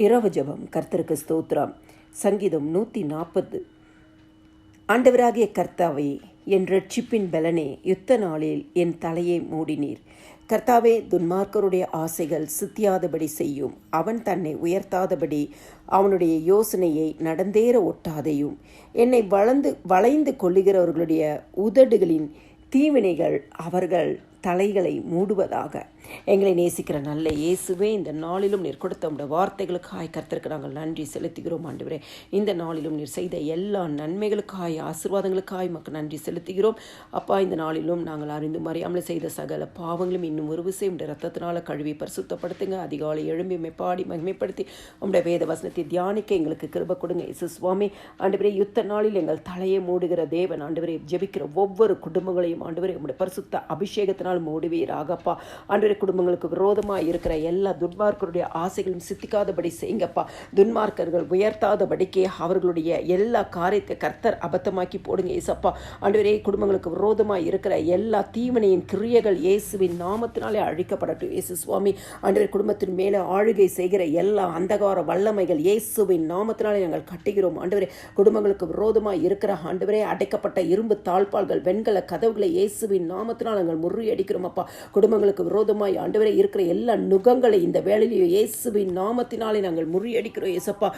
இரவு ஜபம் கர்த்தருக்கு ஸ்தோத்திரம். சங்கீதம் நூற்றி நாற்பது. ஆண்டவராகிய கர்த்தாவே என் ரட்சிப்பின் பலனே யுத்த நாளில் என் தலையை மூடினீர். கர்த்தாவே துன்மார்க்கருடைய ஆசைகள் சித்தியாதபடி செய்யும். அவன் தன்னை உயர்த்தாதபடி அவனுடைய யோசனையை நடந்தேற ஒட்டாதையும். என்னை வளர்ந்து வளைந்து கொள்ளுகிறவர்களுடைய உதடுகளின் தீவினைகள் அவர்கள் தலைகளை மூடுவதாக. எங்களை நேசிக்கிற நல்ல இயேசுவே இந்த நாளிலும் நீர் கொடுத்த உடைய வார்த்தைகளுக்காய் கர்த்தருக்கு நாங்கள் நன்றி செலுத்துகிறோம் ஆண்டவரே. இந்த நாளிலும் நீர் செய்த எல்லா நன்மைகளுக்காய் ஆசீர்வாதங்களுக்காய் மக்கள் நன்றி செலுத்துகிறோம். அப்பா இந்த நாளிலும் நாங்கள் அறிந்து அறியாமல் செய்த சகல பாவங்களும் இன்னும் ஒரு விசை உடைய ரத்தத்தினால கழுவி பரிசுத்தப்படுத்துங்க. அதிகாலை எழும்பி மெப்பாடி மகிமைப்படுத்தி உங்களுடைய வேத வசனத்தை தியானிக்க எங்களுக்கு கிருப கொடுங்க. இசு சுவாமி ஆண்டவரே யுத்த நாளில் எங்கள் தலையை மூடுகிற தேவன் ஆண்டவரே ஜெபிக்கிற ஒவ்வொரு குடும்பங்களையும் ஆண்டவரே உங்களுடைய பரிசுத்த அபிஷேகத்தினால் மூடுவீராகப்பா? அன்றைய குடும்பங்களுக்கு விரோதமாக இருக்கிற எல்லா துன்மார்க்கருடைய ஆசைகளும் சித்திக்காதபடி செய்யுங்கப்பா. துன்மார்க்கர்கள் உயர்த்தாதபடிக்கே அவர்களுடைய எல்லா காரியத்தை கர்த்தர் அபத்தமாக்கி போடுங்க ஏசப்பா. அன்றைய குடும்பங்களுக்கு விரோதமாக இருக்கிற எல்லா தீவனையின் கிரியைகள் இயேசுவின் நாமத்தினாலே அழிக்கப்படட்டும். இயேசு சுவாமி அன்றைய குடும்பத்தின் மேலே ஆளுகை செய்கிற எல்லா அந்தகார வல்லமைகள் இயேசுவின் நாமத்தினாலே நாங்கள் கட்டுகிறோம். ஆண்டவரே குடும்பங்களுக்கு விரோதமாக இருக்கிற ஆண்டவரே அடைக்கப்பட்ட இரும்பு தாழ்பால்கள் வெண்கல கதவுகளை இயேசுவின் நாமத்தினால் நாங்கள் அடிக்கிறோம் அப்பா குடும்பங்களுக்கு விரோதமாய் ஆண்டவரே இருக்கிற எல்லா நுகங்களை இந்த வேளையிலேயே இயேசுவின் நாமத்தினாலே நாங்கள் முறியடிக்கிறோம் ஏசப்பா.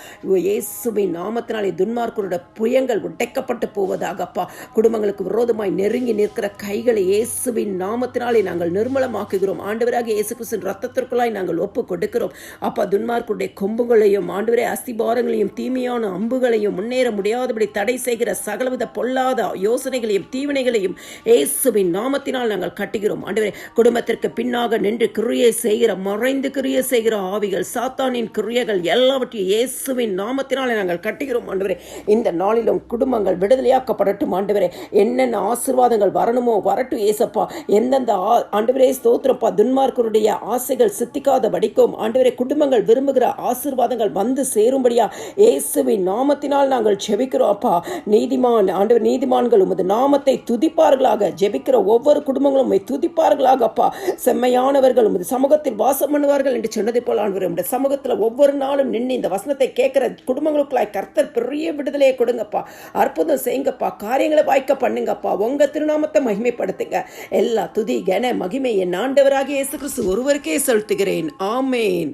இயேசுவின் நாமத்தினாலே துன்மார்க்கரோட புயங்கள் உடைக்கப்பட்டு போவதாக அப்பா குடும்பங்களுக்கு விரோதமாய் நெருங்கி நிற்கிற கைகளை இயேசுவின் நாமத்தினாலே நாங்கள் நிர்மலமாக்குகிறோம். ஆண்டவராக இயேசு கிறிஸ்தின் ரத்தத்திற்குள்ளாய் நாங்கள் ஒப்பு கொடுக்கிறோம் அப்பா துன்மார்க்குடைய கொம்புகளையும் ஆண்டவரே அஸ்திபாரங்களையும் தீமையான அம்புகளையும் முன்னேற முடியாதபடி தடை செய்கிற சகலவித பொல்லாத யோசனைகளையும் தீவினைகளையும் இயேசுவின் நாமத்தினால் நாங்கள் கட்டுகிறோம். ஆண்டவரே குடும்பத்திற்கு பின்னாக நின்று கிரியை செய்கிற மறைந்து கிரியை செய்கிற ஆவிகள் சாத்தானின் கிரியைகள் எல்லாவற்றையும் இயேசுவின் நாமத்தினாலே நாங்கள் கட்டுகிறோம். ஆண்டவரே இந்த நாளிலும் குடும்பங்கள் விடுதலையாக்கப்படட்டும். ஆண்டவரே என்னென்ன ஆசிர்வாதங்கள் வரணுமோ வரட்டும் ஏசப்பா எந்தெந்த ஆண்டவரே ஸ்தோத்திரப்பா. துன்மார்க்கருடைய ஆசைகள் சித்திக்காத படிக்கும் ஆண்டவரே குடும்பங்கள் விரும்புகிற ஆசிர்வாதங்கள் வந்து சேரும்படியா இயேசுவின் நாமத்தினால் நாங்கள் ஜெபிக்கிறோம் அப்பா. நீதிமான் ஆண்டவர் நீதிமான்கள் உமது நாமத்தை துதிப்பார்களாக. ஜெபிக்கிற ஒவ்வொரு குடும்பங்களும் உம்மை துதிப்பார்களாக அப்பா செம்மையானவர்கள் உமது சமூகத்தில் வாசம் பண்ணுவார்கள் என்று சொன்னதை போல் ஆண்டு உடைய சமூகத்தில் ஒவ்வொரு நாளும் நின்று இந்த வசனத்தை கேட்கிற குடும்பங்களுக்குள்ளாய் கர்த்தர் பெரிய விடுதலையை கொடுங்கப்பா. அற்புதம் செய்யுங்கப்பா. காரியங்களை வாய்க்க பண்ணுங்கப்பா. உங்க திருநாமத்தை மகிமைப்படுத்துங்க. எல்லா துதி கன மகிமை என் ஆண்டவராகிய இயேசு கிறிஸ்து ஒருவருக்கே செலுத்துகிறேன். ஆமேன்.